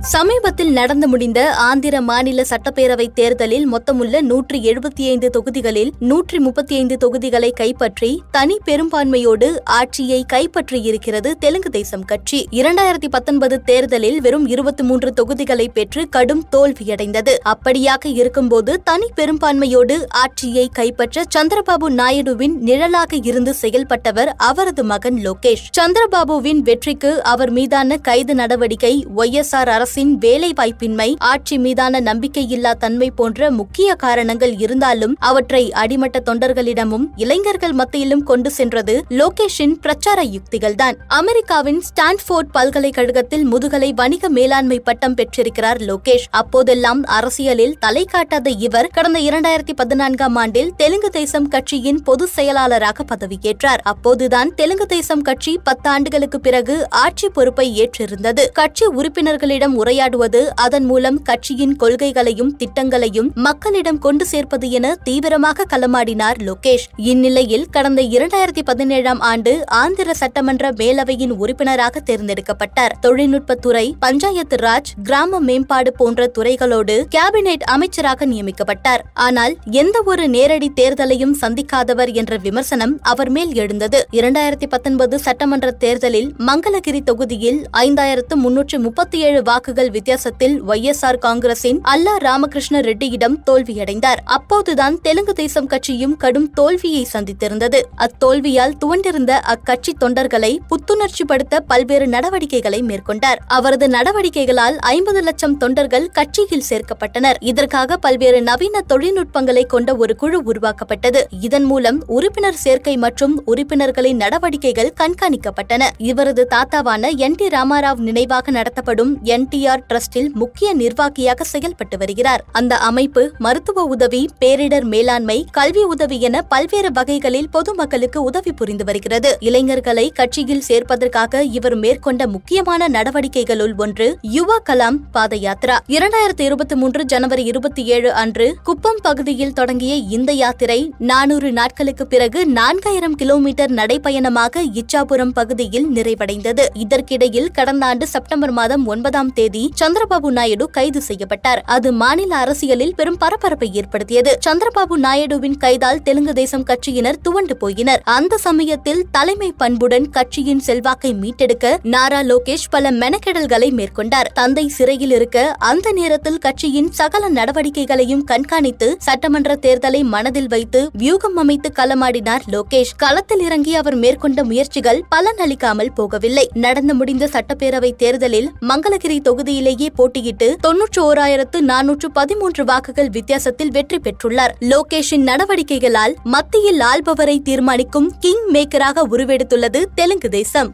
சமீபத்தில் நடந்து முடிந்த ஆந்திர மாநில சட்டப்பேரவை தேர்தலில் மொத்தமுள்ள நூற்றி எழுபத்தி ஐந்து தொகுதிகளில் நூற்றி முப்பத்தி ஐந்து தொகுதிகளை கைப்பற்றி தனி பெரும்பான்மையோடு ஆட்சியை கைப்பற்றியிருக்கிறது தெலுங்கு தேசம் கட்சி. இரண்டாயிரத்தி பத்தொன்பது தேர்தலில் வெறும் இருபத்தி மூன்று தொகுதிகளை பெற்று கடும் தோல்வியடைந்தது. அப்படியாக இருக்கும்போது தனி பெரும்பான்மையோடு ஆட்சியை கைப்பற்ற சந்திரபாபு நாயுடுவின் நிழலாக இருந்து செயல்பட்டவர் அவரது மகன் லோகேஷ். சந்திரபாபுவின் வெற்றிக்கு அவர் மீதான கைது நடவடிக்கை ஒய் எஸ்ஆர் அரசு அரசின் வேலைவாய்ப்பின்மை ஆட்சி மீதான நம்பிக்கையில்லா தன்மை போன்ற முக்கிய காரணங்கள் இருந்தாலும் அவற்றை அடிமட்ட தொண்டர்களிடமும் இளைஞர்கள் மத்தியிலும் கொண்டு சென்றது லோகேஷின் பிரச்சார யுக்திகள்தான். அமெரிக்காவின் ஸ்டான்ஃபோர்ட் பல்கலைக்கழகத்தில் முதுகலை வணிக மேலாண்மை பட்டம் பெற்றிருக்கிறார் லோகேஷ். அப்போதெல்லாம் அரசியலில் தலை காட்டாத இவர் கடந்த இரண்டாயிரத்தி பதினான்காம் ஆண்டில் தெலுங்கு தேசம் கட்சியின் பொதுச் செயலாளராக பதவியேற்றார். அப்போதுதான் தெலுங்கு தேசம் கட்சி பத்தாண்டுகளுக்கு பிறகு ஆட்சி பொறுப்பை ஏற்றிருந்தது. கட்சி உறுப்பினர்களிடம் உரையாடுவது அதன் மூலம் கட்சியின் கொள்கைகளையும் திட்டங்களையும் மக்களிடம் கொண்டு சேர்ப்பது என தீவிரமாக களமாடினார் லோகேஷ். இந்நிலையில் கடந்த இரண்டாயிரத்தி பதினேழாம் ஆண்டு ஆந்திர சட்டமன்ற மேலவையின் உறுப்பினராக தேர்ந்தெடுக்கப்பட்டார். தொழில்நுட்பத்துறை பஞ்சாயத்து ராஜ் கிராம மேம்பாடு போன்ற துறைகளோடு கேபினெட் அமைச்சராக நியமிக்கப்பட்டார். ஆனால் எந்த ஒரு நேரடி தேர்தலையும் சந்திக்காதவர் என்ற விமர்சனம் அவர் மேல் எழுந்தது. இரண்டாயிரத்தி பத்தொன்பது சட்டமன்ற தேர்தலில் மங்களகிரி தொகுதியில் ஐந்தாயிரத்து முன்னூற்று முப்பத்தி ஏழு வாக்குகள் வித்தியாசத்தில் ஒய்எஸ்ஆர் காங்கிரசின் அல்லா ராமகிருஷ்ண ரெட்டியிடம் தோல்வியடைந்தார். அப்போதுதான் தெலுங்கு தேசம் கட்சியும் கடும் தோல்வியை சந்தித்திருந்தது. அத்தோல்வியால் துவண்டிருந்த அக்கட்சி தொண்டர்களை புத்துணர்ச்சிப்படுத்த பல்வேறு நடவடிக்கைகளை மேற்கொண்டார். அவரது நடவடிக்கைகளால் ஐம்பது லட்சம் தொண்டர்கள் கட்சியில் சேர்க்கப்பட்டனர். இதற்காக பல்வேறு நவீன தொழில்நுட்பங்களை கொண்ட ஒரு குழு உருவாக்கப்பட்டது. இதன் மூலம் உறுப்பினர் சேர்க்கை மற்றும் உறுப்பினர்களின் நடவடிக்கைகள் கண்காணிக்கப்பட்டன. இவரது தாத்தாவான என் டி ராமாராவ் நினைவாக நடத்தப்படும் ஆர் டிரஸ்டில் முக்கிய நிர்வாகியாக செயல்பட்டு வருகிறார். அந்த அமைப்பு மருத்துவ உதவி பேரிடர் மேலாண்மை கல்வி உதவி என பல்வேறு வகைகளில் பொதுமக்களுக்கு உதவி புரிந்து வருகிறது. இளைஞர்களை கட்சியில் சேர்ப்பதற்காக இவர் மேற்கொண்ட முக்கியமான நடவடிக்கைகளுள் ஒன்று யுவ கலாம் பாத யாத்ரா இரண்டாயிரத்தி இருபத்தி மூன்று ஜனவரி இருபத்தி ஏழு அன்று குப்பம் பகுதியில் தொடங்கிய இந்த யாத்திரை நானூறு நாட்களுக்கு பிறகு நான்காயிரம் கிலோமீட்டர் நடைபயணமாக இச்சாபுரம் பகுதியில் நிறைவடைந்தது. இதற்கிடையில் கடந்த ஆண்டு செப்டம்பர் மாதம் ஒன்பதாம் தேதி சந்திரபாபு நாயுடு கைது செய்யப்பட்டார். அது மாநில அரசியலில் பெரும் பரபரப்பை ஏற்படுத்தியது. சந்திரபாபு நாயுடுவின் கைதால் தெலுங்கு தேசம் கட்சியினர் துவண்டு போயினர். அந்த சமயத்தில் தலைமை பண்புடன் கட்சியின் செல்வாக்கை மீட்டெடுக்க நாரா லோகேஷ் பல மெனக்கெடல்களை மேற்கொண்டார். தந்தை சிறையில் இருக்க அந்த நேரத்தில் கட்சியின் சகல நடவடிக்கைகளையும் கண்காணித்து சட்டமன்ற தேர்தலை மனதில் வைத்து வியூகம் அமைத்து களமாடினார் லோகேஷ். களத்தில் இறங்கி அவர் மேற்கொண்ட முயற்சிகள் பலனளிக்காமல் போகவில்லை. நடந்து முடிந்த சட்டப்பேரவை தேர்தலில் மங்களகிரி தொகுதியிலேயே போட்டியிட்டு தொன்னூற்று ஓராயிரத்து நானூற்று பதிமூன்று வாக்குகள் வித்தியாசத்தில் வெற்றி பெற்றுள்ளார். லோகேஷின் நடவடிக்கைகளால் மத்தியில் ஆள்பவரை தீர்மானிக்கும் கிங் மேக்கராக உருவெடுத்துள்ளது தெலுங்கு தேசம்.